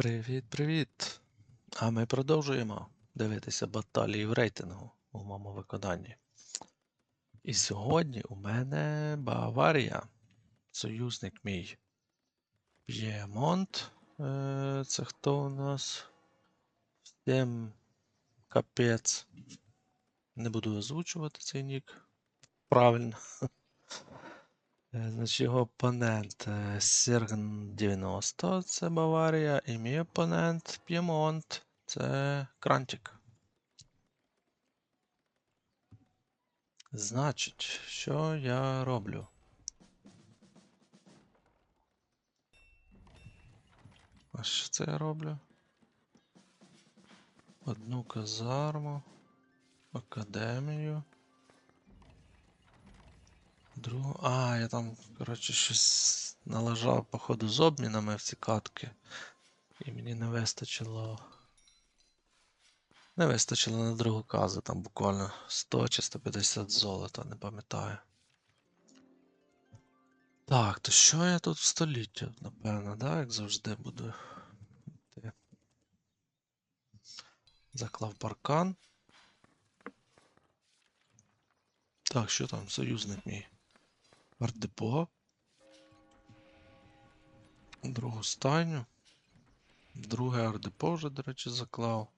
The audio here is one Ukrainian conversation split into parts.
Привіт-привіт! А ми продовжуємо дивитися баталії в рейтингу у моєму виконанні. І сьогодні у мене Баварія, союзник мій. П'ємонт. Е, Це хто у нас? Всім капець. Не буду озвучувати цей нік. Правильно. Е, Значить, його опонент е, Сірген 90, це Баварія, і мій опонент П'ємонт, це Крантик. Значить, що я роблю? А що це я роблю? Одну казарму, академію. Другу. А, я там, коротше, щось налажав, походу, з обмінами в ці катки. І мені не вистачило. Не вистачило на другу казу, там буквально 100 чи 150 золота, не пам'ятаю. Так, то що я тут в століття, напевно, да, як завжди буду. Заклав паркан. Так, що там, союзник мій? Ардепо. Другу стайню. Друге ардепо вже, до речі, заклав.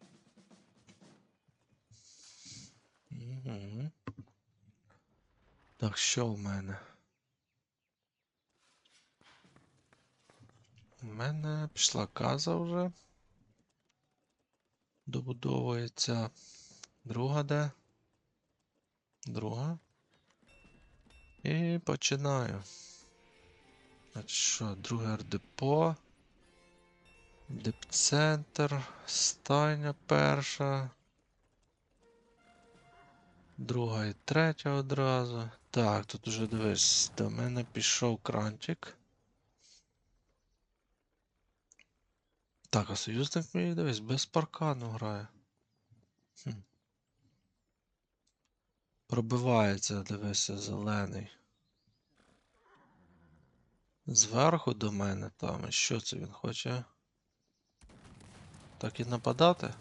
Так, що в мене? У мене пішла каза вже. Добудовується. Друга де? Друга. І починаю. Значить що, друге РДПО. Депцентр. Стайня перша. Друга і третя одразу. Так, тут уже дивись, до мене пішов крантик. Так, а союзник мій дивись, без паркану грає. Хм. Пробивається, дивися, зелений. Зверху до мене там. Що це він хоче? Так і нападати?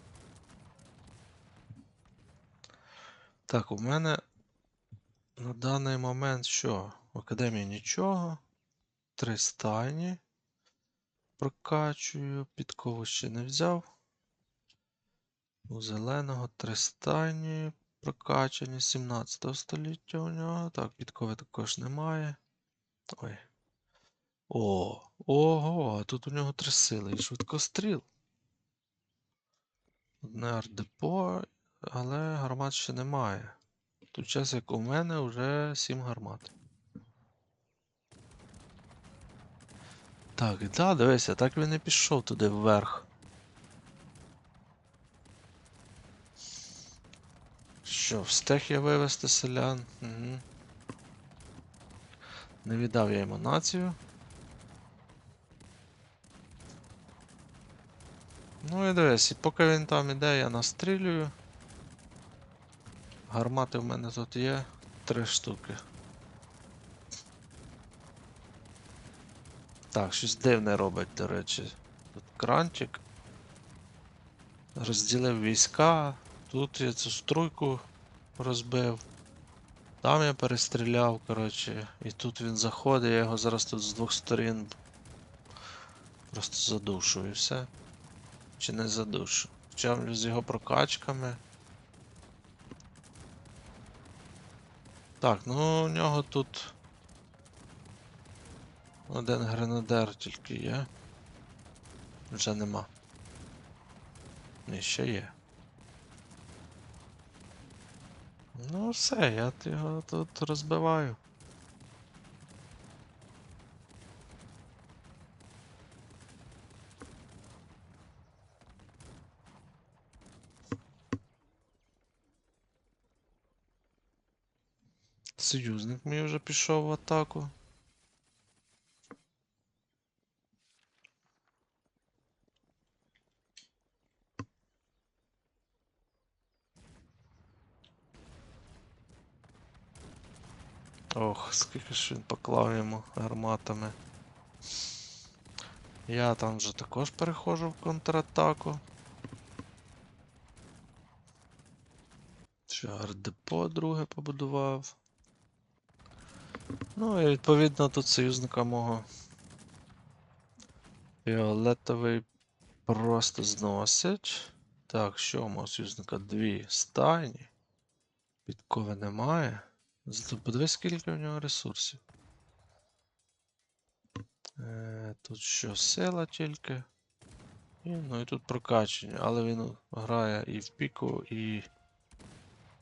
Так, у мене на даний момент що? В академії нічого. Три стайні. Прокачую. Підкову ще не взяв. У зеленого три стайні. Прокачані 17 століття у нього. Так, підкови також немає. Ой. О, ого, а тут у нього три сили і швидкостріл. Одне ардепо, але гармат ще немає. Тут час, як у мене, вже 7 гармат. Так, да, дивися, так він і пішов туди вверх. Що, встиг я вивести селян? Угу. Не віддав я йому націю. Ну і дивись, і поки він там іде, я настрілюю. Гармати в мене тут є три штуки. Так, щось дивне робить, до речі. Тут кранчик. Розділив війська. Тут я цю струйку розбив. Там я перестріляв, коротше. І тут він заходить, я його зараз тут з двох сторін просто задушу і все. Чи не задушу. Хоча з його прокачками. Так, ну у нього тут один гренадер тільки є. Вже нема. Ні, ще є. Ну все, я його тут розбиваю. Союзник мій вже пішов в атаку. Скільки ж він поклав йому гарматами. Я там вже також переходжу в контратаку. Ще ардепо друге побудував. Ну і відповідно тут союзника мого. Фіолетовий просто зносить. Так, що у мого союзника? Дві стайні. Підкови немає. Зато подивись, скільки в нього ресурсів. Е, тут що, сила тільки. І, ну і тут прокачання, але він грає і в піку, і,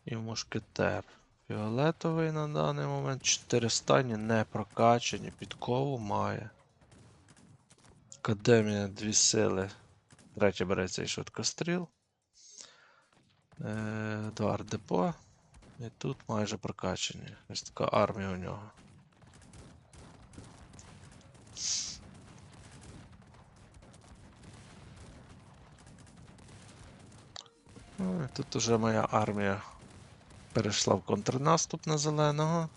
і в мушкетер. Фіолетовий на даний момент 4 стані не прокачані, підкову має. Академія дві сили. Третє береться і швидкостріл. Е, два І тут майже прокачані. Ось така армія у нього. Ну, тут уже моя армія перейшла в контрнаступ на зеленого.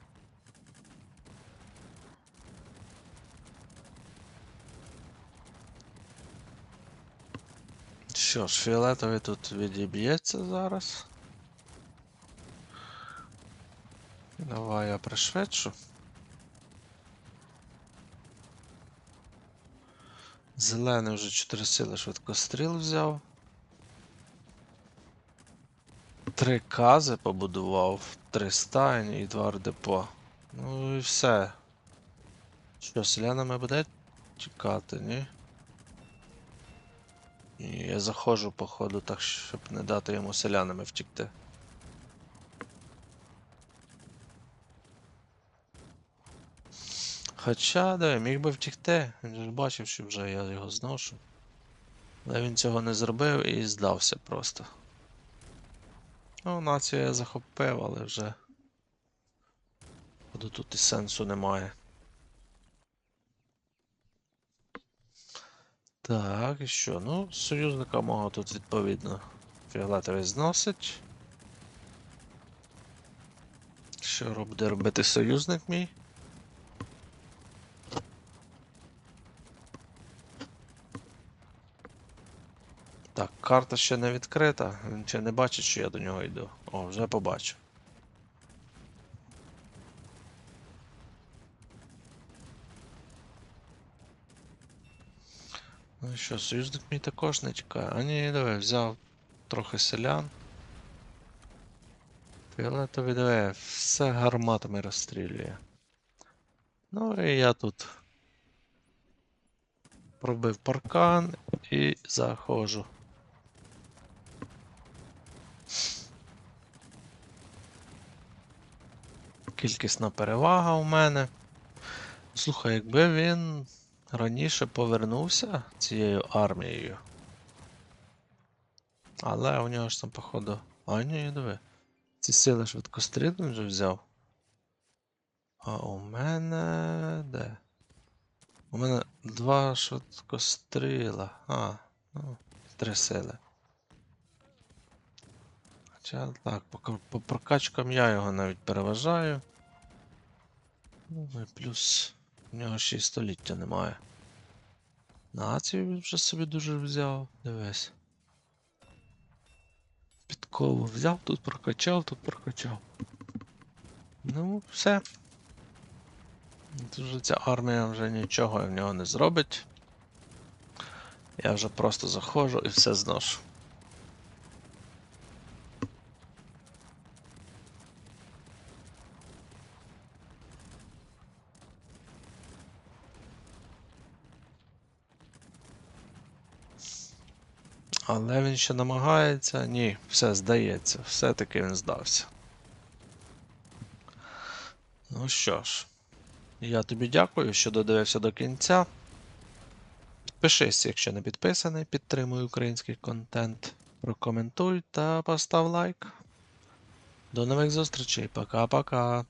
Що ж, фіолетовий тут відіб'ється зараз. Давай я пришвидшу. Зелений вже 4 сили швидкостріл взяв. Три кази побудував, три стайні і два депо. Ну і все. Що, селянами буде тікати, ні? Ні, я заходжу по ходу так, щоб не дати йому селянами втікти. Хоча, да, міг би втікти. Він ж бачив, що вже я його зношу. Але він цього не зробив і здався просто. Ну, націю я захопив, але вже. Походу тут і сенсу немає. Так, і що? Ну, союзника мого тут відповідно фіолетовий зносить. Що буде робити союзник мій? Так, карта ще не відкрита. Він ще не бачить, що я до нього йду. О, вже побачив. Ну що, союзник мій також не чекає. А ні, давай, взяв трохи селян. Фіолетовий диви, все гарматами розстрілює. Ну і я тут пробив паркан і заходжу. Кількісна перевага у мене. Слухай, якби він раніше повернувся цією армією. Але у нього ж там, походу. А ні, диви. Ці сили швидкостріл він вже взяв. А у мене. де? У мене два швидкостріла. А, ну, три сили. Хоча так, по, по прокачкам я його навіть переважаю. Ну і плюс в нього ще й століття немає. Націю він вже собі дуже взяв. Дивись. Підкову взяв, тут прокачав, тут прокачав. Ну, все. Тут вже ця армія вже нічого в нього не зробить. Я вже просто заходжу і все зношу. Але він ще намагається. Ні, все здається, все-таки він здався. Ну що ж, я тобі дякую, що додивився до кінця. Підпишись, якщо не підписаний, підтримуй український контент. Прокоментуй та постав лайк. До нових зустрічей. Пока-пока.